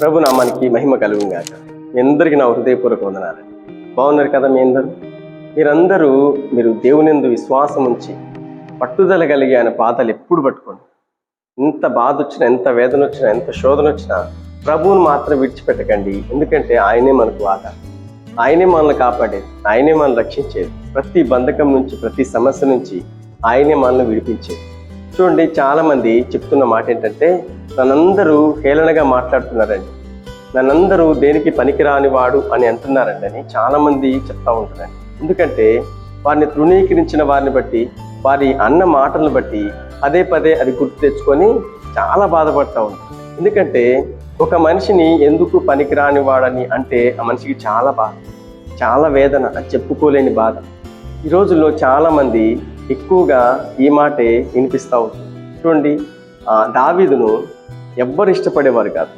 ప్రభు నామానికి మహిమ కలుగుగాక మీ అందరికీ నా హృదయపూర్వక వందనాలు. బాగున్నారు కదా మీ అందరూ? మీరందరూ మీరు దేవునిందు విశ్వాసం ఉంచి పట్టుదల కలిగి ఆయన పాదాలు ఎప్పుడు పట్టుకోండి. ఎంత బాధ వచ్చినా ఎంత వేదన వచ్చినా ఎంత శోధన వచ్చినా ప్రభువును మాత్రం విడిచిపెట్టకండి. ఎందుకంటే ఆయనే మనకు ఆధారం ఆయనే మనల్ని కాపాడేది ఆయనే మనల్ని రక్షించేది ప్రతి బంధకం నుంచి ప్రతి సమస్య నుంచి ఆయనే మనల్ని విడిపించేది చూడండి చాలామంది చెప్తున్న మాట ఏంటంటే నన్నందరూ హేళనగా మాట్లాడుతున్నారండి. నన్నందరూ దేనికి పనికిరాని వాడు అని అంటున్నారండి అని చాలామంది చెప్తా ఉంటారండి ఎందుకంటే వారిని తృణీకరించిన వారిని బట్టి వారి అన్న మాటలను బట్టి పదే పదే అది గుర్తు తెచ్చుకొని చాలా బాధపడతా ఉంటారు. ఎందుకంటే ఒక మనిషిని ఎందుకు పనికిరాని వాడని అంటే ఆ మనిషికి చాలా బాధ చాలా వేదన అది చెప్పుకోలేని బాధ. ఈ రోజుల్లో చాలామంది ఎక్కువగా ఈ మాటే వినిపిస్తూ ఉంటుంది. చూడండి ఆ దావీదును ఎవ్వరు ఇష్టపడేవారు కాదు.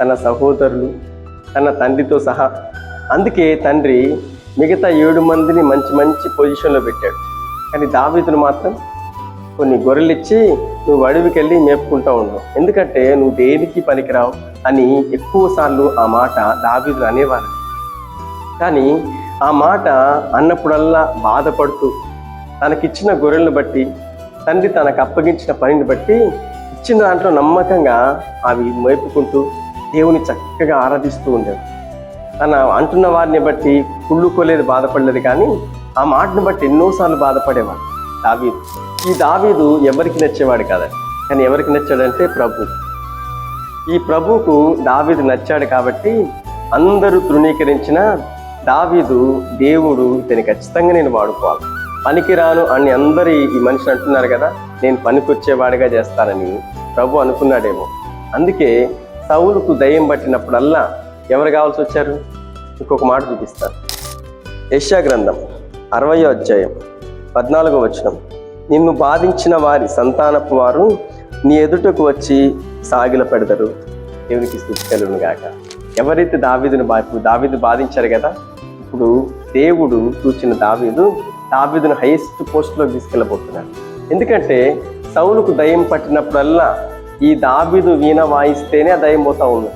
తన సహోదరులు తన తండ్రితో సహా. అందుకే తండ్రి మిగతా ఏడు మందిని మంచి మంచి పొజిషన్లో పెట్టాడు. కానీ దావీదును మాత్రం కొన్ని గొర్రెలు ఇచ్చి నువ్వు అడవికి వెళ్ళి మేపుకుంటూ ఉండవు ఎందుకంటే నువ్వు దేనికి పనికిరావు అని ఎక్కువసార్లు ఆ మాట దావీదులు అనేవారు. కానీ ఆ మాట అన్నప్పుడల్లా బాధపడుతూ తనకిచ్చిన గొర్రెలను బట్టి తండ్రి తనకు అప్పగించిన పనిని బట్టి ఇచ్చిన దాంట్లో నమ్మకంగా అవి మేపుకుంటూ దేవుని చక్కగా ఆరాధిస్తూ ఉండేది తన అంటున్న వారిని బట్టి కుళ్ళుకోలేదు బాధపడలేదు కానీ ఆ మాటను బట్టి ఎన్నోసార్లు బాధపడేవాడు. దావీదు. ఈ దావీదు ఎవరికి నచ్చేవాడు కాదండి కానీ ఎవరికి నచ్చాడంటే ప్రభు. ఈ ప్రభువుకు దావీదు నచ్చాడు కాబట్టి అందరూ తృణీకరించిన దావీదు దేవుడు ఇతని ఖచ్చితంగా నేను వాడుకోవాలి. పనికిరాను అని అందరు ఈ మనిషి అంటున్నారు కదా నేను పనికొచ్చేవాడిగా చేస్తానని ప్రభు అనుకున్నాడేమో. అందుకే సౌలుకు దయ్యం పట్టినప్పుడల్లా ఎవరు కావాల్సి వచ్చారు? ఇంకొక మాట చూపిస్తారు యశా గ్రంథం అరవయో అధ్యాయం పద్నాలుగో వచనం. నిన్ను బాధించిన వారి సంతానపు వారు నీ ఎదుటకు వచ్చి సాగిల పెడతారు. దేవునికి స్థుతి గాక. ఎవరైతే దావీదును బా దావీదు బాధించారు కదా ఇప్పుడు దేవుడు చూచిన దావీదు దావీదును హైయెస్ట్ పోస్ట్లో తీసుకెళ్ళబోతున్నాడు ఎందుకంటే సౌలుకు దయ్యం పట్టినప్పుడల్లా ఈ దాబీదు వీణ వాయిస్తేనే ఆ దయ్యం పోతా ఉంది.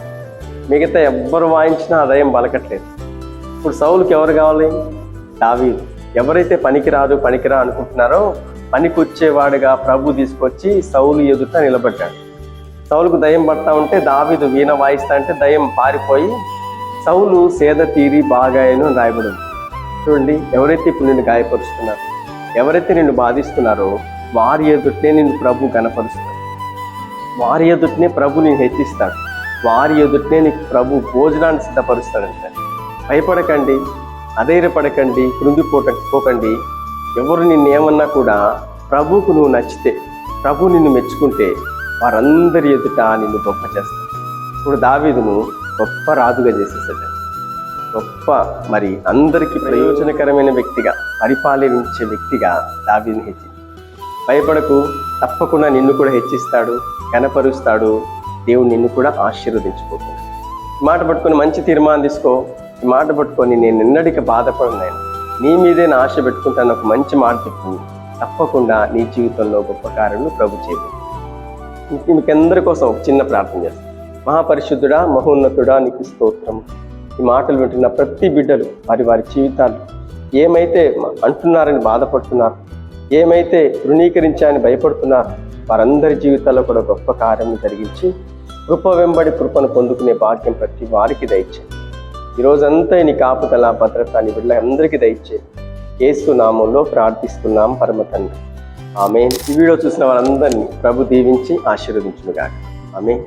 మిగతా ఎవ్వరు వాయించినా ఆ దయ్యం బలకట్లేదు. ఇప్పుడు సౌలుకి ఎవరు కావాలి? దావీదు. ఎవరైతే పనికిరాదు పనికిరా అనుకుంటున్నారో పనికి వచ్చేవాడుగా ప్రభు తీసుకొచ్చి సౌలు ఎదుట నిలబడ్డాడు. సౌలుకు దయ్యం పడతా ఉంటే దావీదు వీణ వాయిస్తా అంటే దయ్యం పారిపోయి సౌలు సేద తీరి బాగాయను రాయబడింది. చూడండి ఎవరైతే ఇప్పుడు నిన్ను గాయపరుస్తున్నారో ఎవరైతే నిన్ను బాధిస్తున్నారో వారి ఎదుటనే నిన్ను ప్రభు కనపరుస్తాడు. వారి ఎదుటనే ప్రభు నేను హెచ్చిస్తాడు. వారి ఎదుటనే నీకు ప్రభు భోజనాన్ని సిద్ధపరుస్తాడంటే. భయపడకండి అధైర్యపడకండి కృంగిపోట పోకండి. ఎవరు నిన్ను ఏమన్నా కూడా ప్రభువుకు నువ్వు నచ్చితే ప్రభు నిన్ను మెచ్చుకుంటే వారందరి ఎదుట నిన్ను గొప్ప చేస్తాడు. ఇప్పుడు దావీదును గొప్ప రాజుగా చేసేసాడు. గొప్ప మరి అందరికీ ప్రయోజనకరమైన వ్యక్తిగా పరిపాలించే వ్యక్తిగా దావీని హెచ్చి. భయపడకు తప్పకుండా నిన్ను కూడా హెచ్చిస్తాడు కనపరుస్తాడు దేవుడు నిన్ను కూడా ఆశీర్వదించుకోతాడు ఈ మాట పట్టుకొని మంచి తీర్మానం తీసుకో. ఈ మాట పట్టుకొని నేను నిన్నటికి బాధపడను నీ మీదే నా ఆశ పెట్టుకుంటాను ఒక మంచి మాట చెప్పు. తప్పకుండా నీ జీవితంలో గొప్ప కార్యము ప్రభు చేయదు మీకందరి కోసం ఒక చిన్న ప్రార్థన చేస్తాను మహాపరిశుద్ధుడా మహోన్నతుడా నీకు స్తోత్రం ఈ మాటలు వింటున్న ప్రతి బిడ్డలు వారి వారి జీవితాలు ఏమైతే అంటున్నారని బాధపడుతున్నారు ఏమైతే ధృణీకరించాలని భయపడుతున్నారు వారందరి జీవితాల్లో కూడా గొప్ప కార్యం జరిగించి కృప వెంబడి కృపను పొందుకునే భాగ్యం ప్రతి వారికి దయచే ఈ రోజంతా నీ కాపుదల భద్రత నీ బిడ్డలందరికీ దయచే యేసు నామంలో ప్రార్థిస్తున్నాం పరమ తండ్రి. ఆమె ఈ వీడియో చూసిన వారందరినీ ప్రభు దీవించి ఆశీర్వదించునుగాక. ఆమె